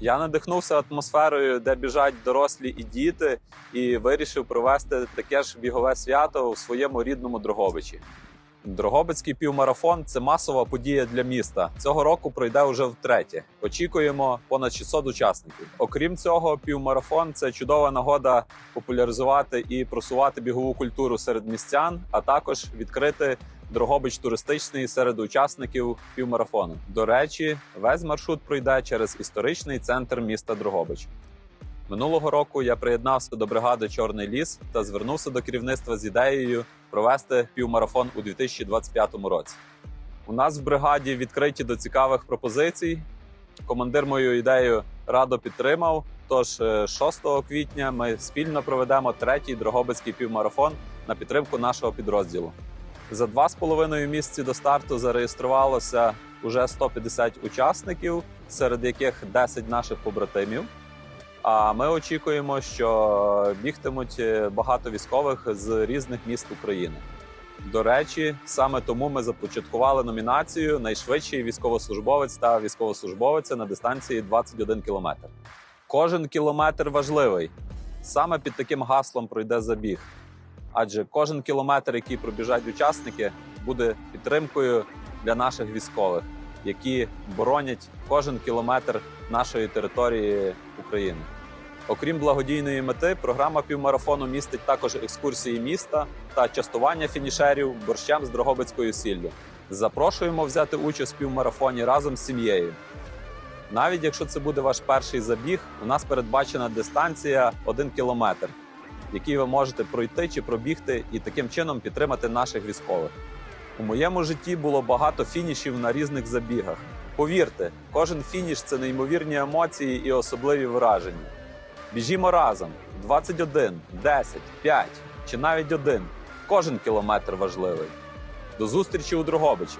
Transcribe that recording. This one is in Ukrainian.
Я надихнувся атмосферою, де біжать дорослі і діти, і вирішив провести таке ж бігове свято у своєму рідному Дрогобичі. Дрогобицький півмарафон це масова подія для міста. Цього року пройде уже втретє. Очікуємо понад 600 учасників. Окрім цього, півмарафон це чудова нагода популяризувати і просувати бігову культуру серед містян, а також відкрити Дрогобич туристичний серед учасників півмарафону. До речі, весь маршрут пройде через історичний центр міста Дрогобич. Минулого року я приєднався до бригади Чорний ліс та звернувся до керівництва з ідеєю провести півмарафон у 2025 році. У нас в бригаді відкриті до цікавих пропозицій. Командир мою ідею радо підтримав. Тож е, 6 квітня ми спільно проведемо третій Дрогобицький півмарафон на підтримку нашого підрозділу. За два з половиною місяці до старту зареєструвалося уже 150 учасників, серед яких 10 наших побратимів. А ми очікуємо, що бігтимуть е, багато військових з різних міст України. До речі, саме тому ми започаткували номінацію Найшвидший військовослужбовець та військовослужбовиця на дистанції 21 кілометр. Кожен кілометр важливий. Саме під таким гаслом пройде забіг. Адже кожен кілометр, який пробіжать учасники, буде підтримкою для наших військових, які боронять кожен кілометр нашої території України. Окрім благодійної мети, програма півмарафону містить також екскурсії міста та частування фінішерів борщем з Дрогобицькою сіллю. Запрошуємо взяти участь в півмарафоні разом з сім'єю. Навіть якщо це буде ваш перший забіг, у нас передбачена дистанція 1 кілометр, який ви можете пройти чи пробігти і таким чином підтримати наших військових. У моєму житті було багато фінішів на різних забігах. Повірте, кожен фініш це неймовірні емоції і особливі враження. Біжімо разом 21, 10, 5 чи навіть один. Кожен кілометр важливий. До зустрічі у Дрогобичі!